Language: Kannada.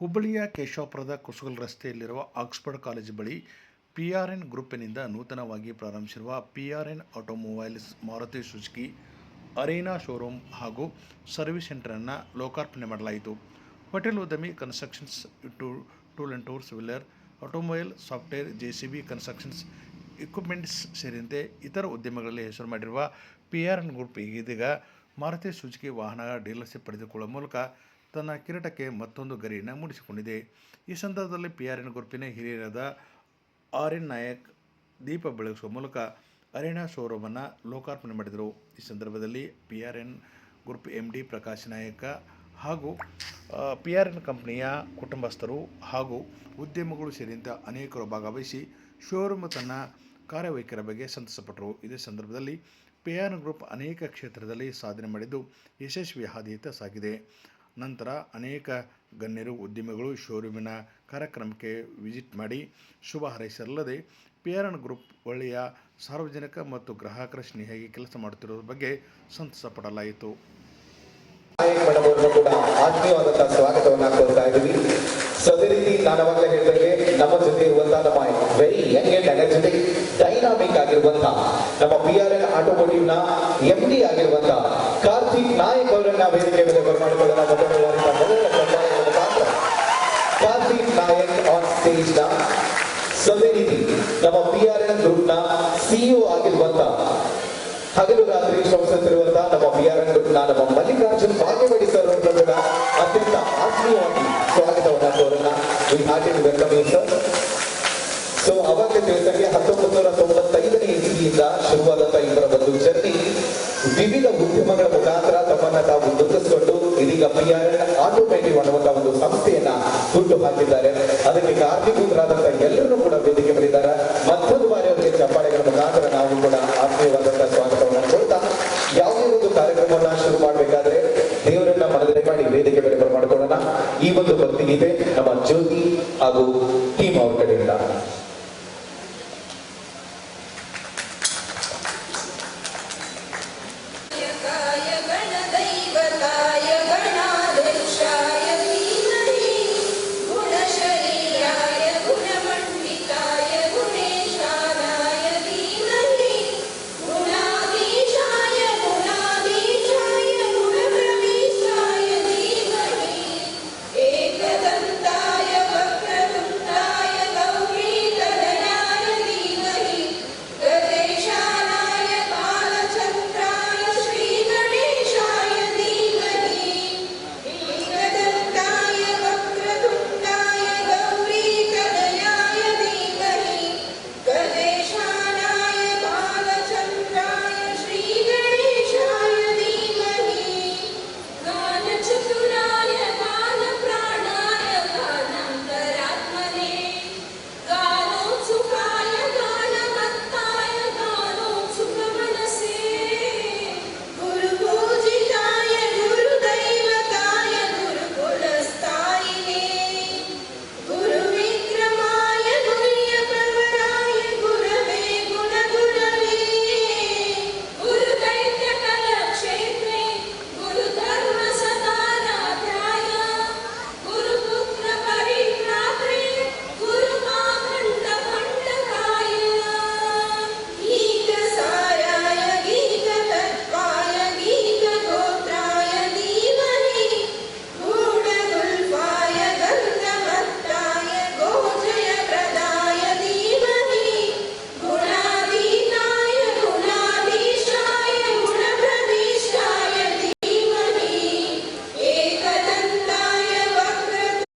ಹುಬ್ಬಳ್ಳಿಯ ಕೇಶವಪುರದ ಕುಸುಗಲ್ ರಸ್ತೆಯಲ್ಲಿರುವ ಆಕ್ಸ್ಫರ್ಡ್ ಕಾಲೇಜ್ ಬಳಿ ಪಿ ಆರ್ ಎನ್ ಗ್ರೂಪಿನಿಂದ ನೂತನವಾಗಿ ಪ್ರಾರಂಭಿಸಿರುವ P R N automobiles Maruti Suzuki arena showroom ಹಾಗೂ ಸರ್ವಿಸ್ ಸೆಂಟರನ್ನು ಲೋಕಾರ್ಪಣೆ ಮಾಡಲಾಯಿತು. ಹೋಟೆಲ್ ಉದ್ಯಮಿ constructions two, tool and tours wheeler automobile software J C B constructions equipments ಸೇರಿದಂತೆ ಇತರ ಉದ್ಯಮಗಳಲ್ಲಿ ಹೆಸರು ಮಾಡಿರುವ ಪಿ ಆರ್ ಎನ್ ಗ್ರೂಪ್ ಇದೀಗ ಮಾರುತಿ ಸುಜುಕಿ ವಾಹನ ಡೀಲರ್ಶಿಪ್ ಪಡೆದುಕೊಳ್ಳುವ ಮೂಲಕ ತನ್ನ ಕಿರೀಟಕ್ಕೆ ಮತ್ತೊಂದು ಗರಿಯನ್ನು ಮೂಡಿಸಿಕೊಂಡಿದೆ. ಈ ಸಂದರ್ಭದಲ್ಲಿ ಪಿ ಆರ್ ಎನ್ ಗುರುಪಿನ ಹಿರಿಯರಾದ ಆರ್ ಎನ್ ನಾಯಕ್ ದೀಪ ಬೆಳಗಿಸುವ ಮೂಲಕ ಅರೇನಾ ಶೋರೂಮನ್ನು ಲೋಕಾರ್ಪಣೆ ಮಾಡಿದರು. ಈ ಸಂದರ್ಭದಲ್ಲಿ P R N group M D Prakash Nayak ಹಾಗೂ ಪಿ ಆರ್ ಎನ್ ಕಂಪ್ನಿಯ ಕುಟುಂಬಸ್ಥರು ಹಾಗೂ ಉದ್ಯಮಗಳು ಸೇರಿದಂತೆ ಅನೇಕರು ಭಾಗವಹಿಸಿ ಶೋರೂಮ್ ತನ್ನ ಕಾರ್ಯವೈಖರ ಬಗ್ಗೆ ಸಂತಸಪಟ್ಟರು. ಇದೇ ಸಂದರ್ಭದಲ್ಲಿ ಪಿ ಆರ್ ಎನ್ ಗ್ರೂಪ್ ಅನೇಕ ಕ್ಷೇತ್ರದಲ್ಲಿ ಸಾಧನೆ ಮಾಡಿದ್ದು ಯಶಸ್ವಿ ಹಾದಿಯತ್ತ ಸಾಗಿದೆ. ನಂತರ ಅನೇಕ ಗಣ್ಯರು, ಉದ್ಯಮಿಗಳು ಶೋರೂಮಿನ ಕಾರ್ಯಕ್ರಮಕ್ಕೆ ವಿಸಿಟ್ ಮಾಡಿ ಶುಭ ಹಾರೈಸಿರಲ್ಲದೆ ಪಿಯರನ್ ಗ್ರೂಪ್ ಒಳ್ಳೆಯ ಸಾರ್ವಜನಿಕ ಮತ್ತು ಗ್ರಾಹಕರ ಸ್ನೇಹಿಗೆ ಕೆಲಸ ಮಾಡುತ್ತಿರುವ ಬಗ್ಗೆ ಸಂತಸ ಪಡಲಾಯಿತು. ಆತ್ಮೀಯವಾದಂತಹ ಸ್ವಾಗತವನ್ನು ಕೊಡ್ತಾ ಇದ್ದೀವಿ. ಅದೇ ರೀತಿ ನಾನು ಹೇಳಿದಂಗೆ ನಮ್ಮ ಜೊತೆ ಇರುವಂತಹ ನಮ್ಮ very young and energetic dynamic ಆಗಿರುವಂತಹ ನಮ್ಮ ಪಿ ಆರ್ ಎನ್ ಆಟೋಮೋಟಿವ್ನ ಎಂ ಡಿ ಆಗಿರುವಂತಹ ಕಾರ್ತಿಕ್ ನಾಯಕ್ ಅವರನ್ನ ವೇದಿಕೆ ಮೇಲೆ ಬರಮಾಡಿಕೊಳ್ಳೋಣ ಮೊದಲನೆಯದಾದಂತಹ ಮೊದಲ ಚಪ್ಪಾಳೆಯ ಮುಖಾಂತರ ಕಾರ್ತಿಕ್ ನಾಯಕ್ ಆನ್ ಸ್ಟೇಜ್ನ ಸೊ ಅದೇ ರೀತಿ ನಮ್ಮ P R N group CEO ಆಗಿರುವಂತ ಹಗಲು ರಾತ್ರಿ ಶ್ರಮಿಸುತ್ತಿರುವಂತಹ ನಮ್ಮ ಬಿ ಆರ್ ನಮ್ಮ ಮಲ್ಲಿಕಾರ್ಜುನ್ ಭಾಗ್ಯವಡಿ ಸರ್ ಅಂತ ಅತ್ಯಂತ ಆತ್ಮೀಯವಾಗಿ ಸ್ವಾಗತವನ್ನ ಕೋರೋಣ ಈ ಹಾರ್ಟೆಡ್ ವೆಲ್ಕಮ್ ಸರ್. ಸೊ ಅವಾಗ ತಿಳಿದಂಗೆ ಹತ್ತೊಂಬತ್ತು ನೂರ ತೊಂಬತ್ತೈದನೇ ಇಸ್ವಿಯಿಂದ ಶುರುವಾದಂತಹ ಇವರ ಒಂದು ಜರ್ನಿ. ವಿವಿಧ ಉದ್ಯಮಗಳ ಮುಖಾಂತರ ತಮ್ಮನ್ನ ತಾವು ಗುರುತಿಸಿಕೊಂಡು ಇದೀಗ ಬಿ ಆರ್ ಆಟೋಮೇಟಿವ್ ಅನ್ನುವಂತಹ ಒಂದು ಸಂಸ್ಥೆಯನ್ನ ಹುಟ್ಟು ಹಾಕಿದ್ದಾರೆ ಅದಕ್ಕೆ ಕಾರಣೀಭೂತರಾದಂತಹ ಎಲ್ಲರೂ ಕೂಡ ವೇದಿಕೆ ಬಳಿದ್ದಾರೆ ಮತ್ತೊಂದು ಬಾರಿ ಅವರಿಗೆ ಚಪ್ಪಾಳೆಗಳ ಮುಖಾಂತರ ನಾವು ಕೂಡ ಆತ್ಮೀಯವಾದಂತಹ ಸ್ವಾಗತವನ್ನು ಕೊಡ್ತಾ ಯಾವುದೇ ಒಂದು ಕಾರ್ಯಕ್ರಮವನ್ನ ಶುರು ಮಾಡಬೇಕಾದ್ರೆ ದೇವರನ್ನ ಮನದಲ್ಲಿ ಮಾಡಿ ವೇದಿಕೆ ಮೇಲೆ ಬರಮಾಡಿಕೊಳ್ಳೋಣ. ಈ ಒಂದು ಭಕ್ತಿಗೀತೆ ನಮ್ಮ ಜ್ಯೋತಿ ಹಾಗೂ ಟೀಮ್ ಅವ್ರ ಕಡೆಯಿಂದ.